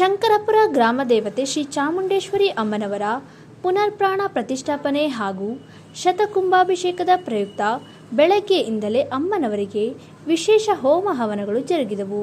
ಶಂಕರಪುರ ಗ್ರಾಮ ದೇವತೆ ಶ್ರೀ ಚಾಮುಂಡೇಶ್ವರಿ ಅಮ್ಮನವರ ಪುನರ್ಪ್ರಾಣ ಪ್ರತಿಷ್ಠಾಪನೆ ಹಾಗೂ ಶತಕುಂಭಾಭಿಷೇಕದ ಪ್ರಯುಕ್ತ ಬೆಳಗ್ಗೆಯಿಂದಲೇ ಅಮ್ಮನವರಿಗೆ ವಿಶೇಷ ಹೋಮ ಹವನಗಳು ಜರುಗಿದವು.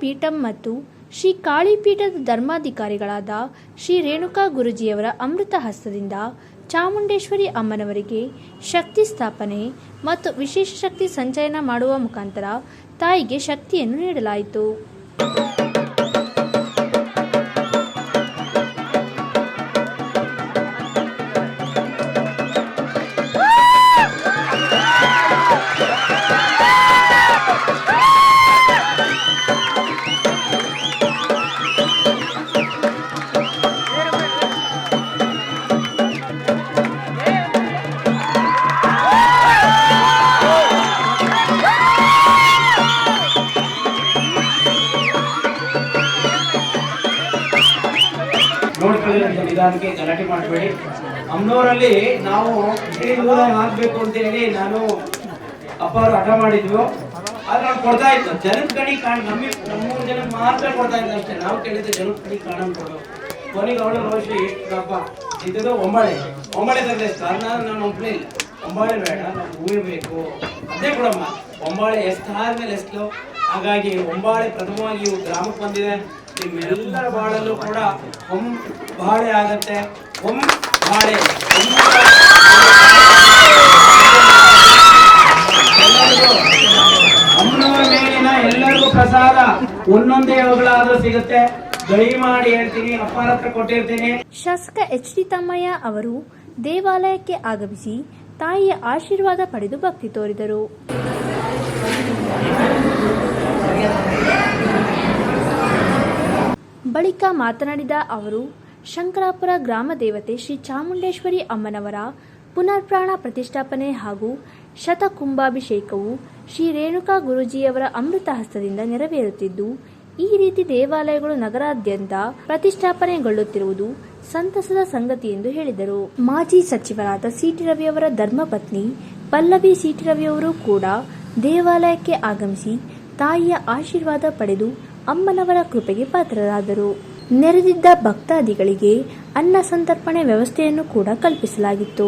ಪೀಠಂ ಮತ್ತು ಶ್ರೀ ಕಾಳಿಪೀಠದ ಧರ್ಮಾಧಿಕಾರಿಗಳಾದ ಶ್ರೀ ರೇಣುಕಾ ಗುರುಜಿಯವರ ಅಮೃತ ಹಸ್ತದಿಂದ ಚಾಮುಂಡೇಶ್ವರಿ ಅಮ್ಮನವರಿಗೆ ಶಕ್ತಿ ಸ್ಥಾಪನೆ ಮತ್ತು ವಿಶೇಷ ಶಕ್ತಿ ಸಂಚಯನ ಮಾಡುವ ಮುಖಾಂತರ ತಾಯಿಗೆ ಶಕ್ತಿಯನ್ನು ನೀಡಲಾಯಿತು. ಅಂತ ನಿಧಾನಕ್ಕೆ ಗಲಾಟೆ ಮಾಡಬೇಡಿ. ಅಮ್ನೋರಲ್ಲಿ ನಾವು ಹಾಕ್ಬೇಕು ಅಂತ ಹೇಳಿ ನಾನು ಅಪ್ಪ ಅವರು ಹಠ ಮಾಡಿದ್ವು. ಆದ್ರೆ ಅವ್ರು ಕೊಡ್ತಾ ಇತ್ತು ಜನದ ಕಣಿ ಕಾಣ್, ನಮ್ಮ ನಮ್ಮೂರು ಜನಕ್ಕೆ ಮಾತ್ರ ಕೊಡ್ತಾ ಇದ್ದ ಅಷ್ಟೇ. ನಾವು ಕೇಳಿದ್ರೆ ಜನದ ಕಣಿ ಕಾಣಂಗ್ ಕೊಡೋದು ಕೊನೆಗೆ ಅವಳು ರೋಷಿ ಎಷ್ಟಪ್ಪ ಇದ್ದದ್ದು ಒಂಬಳೆ. ಒಂಬಳೆ ತಂದೆ ಕಾರಣ ನಾನು ಒಬ್ಬಳೇ ಇಲ್ಲ. ಒಂಬಾಳೆ ಬೇಡ ನಾವು ಹೂವೇ ಬೇಕು. ಅದೇ ಕೊಡಮ್ಮ ಒಂಬಾಳೆ ಎಷ್ಟಾದ್ಮೇಲೆ ಎಷ್ಟು ಹಾಗಾಗಿ ಒಂಬಾಳೆ ಪ್ರಥಮವಾಗಿ ಇವು ಗ್ರಾಮಕ್ಕೆ ಬಂದಿದೆ. ನಿಮ್ಮೆಲ್ಲರ ಬಾಳಲ್ಲೂ ಕೂಡ ಒಂ ಬಾಳೆ ಆಗತ್ತೆ. ಒಂ ಬಾಳೆ ಅಮ್ಮನವರ ಮೇಲಿನ ಎಲ್ಲರಿಗೂ ಪ್ರಸಾದ ಒಂದೊಂದೇ ಅವುಗಳಾದ್ರೂ ಸಿಗುತ್ತೆ. ದಯಮಾಡಿ ಹೇಳ್ತೀನಿ, ಅಪ್ಪಾರ ಹತ್ರ ಕೊಟ್ಟಿರ್ತೀನಿ. ಶಾಸಕ ಎಚ್ ಡಿ ತಮ್ಮಯ್ಯ ಅವರು ದೇವಾಲಯಕ್ಕೆ ಆಗಮಿಸಿ ತಾಯಿಯ ಆಶೀರ್ವಾದ ಪಡೆದು ಭಕ್ತಿ ತೋರಿದರು. ಬಳಿಕ ಮಾತನಾಡಿದ ಅವರು, ಶಂಕರಾಪುರ ಗ್ರಾಮ ದೇವತೆ ಶ್ರೀ ಚಾಮುಂಡೇಶ್ವರಿ ಅಮ್ಮನವರ ಪುನರ್ಪ್ರಾಣ ಪ್ರತಿಷ್ಠಾಪನೆ ಹಾಗೂ ಶತಕುಂಭಾಭಿಷೇಕವು ಶ್ರೀ ರೇಣುಕಾ ಗುರೂಜಿಯವರ ಅಮೃತ ಹಸ್ತದಿಂದ ನೆರವೇರುತ್ತಿದ್ದು, ಈ ರೀತಿ ದೇವಾಲಯಗಳು ನಗರಾದ್ಯಂತ ಪ್ರತಿಷ್ಠಾಪನೆಗೊಳ್ಳುತ್ತಿರುವುದು ಸಂತಸದ ಸಂಗತಿ ಎಂದು ಹೇಳಿದರು. ಮಾಜಿ ಸಚಿವರಾದ ಸಿಟಿ ರವಿಯವರ ಧರ್ಮಪತ್ನಿ ಪಲ್ಲವಿ ಸಿಟಿ ರವಿಯವರು ಕೂಡ ದೇವಾಲಯಕ್ಕೆ ಆಗಮಿಸಿ ತಾಯಿಯ ಆಶೀರ್ವಾದ ಪಡೆದು ಅಮ್ಮನವರ ಕೃಪೆಗೆ ಪಾತ್ರರಾದರು. ನೆರೆದಿದ್ದ ಭಕ್ತಾದಿಗಳಿಗೆ ಅನ್ನ ಸಂತರ್ಪಣೆ ವ್ಯವಸ್ಥೆಯನ್ನು ಕೂಡ ಕಲ್ಪಿಸಲಾಗಿತ್ತು.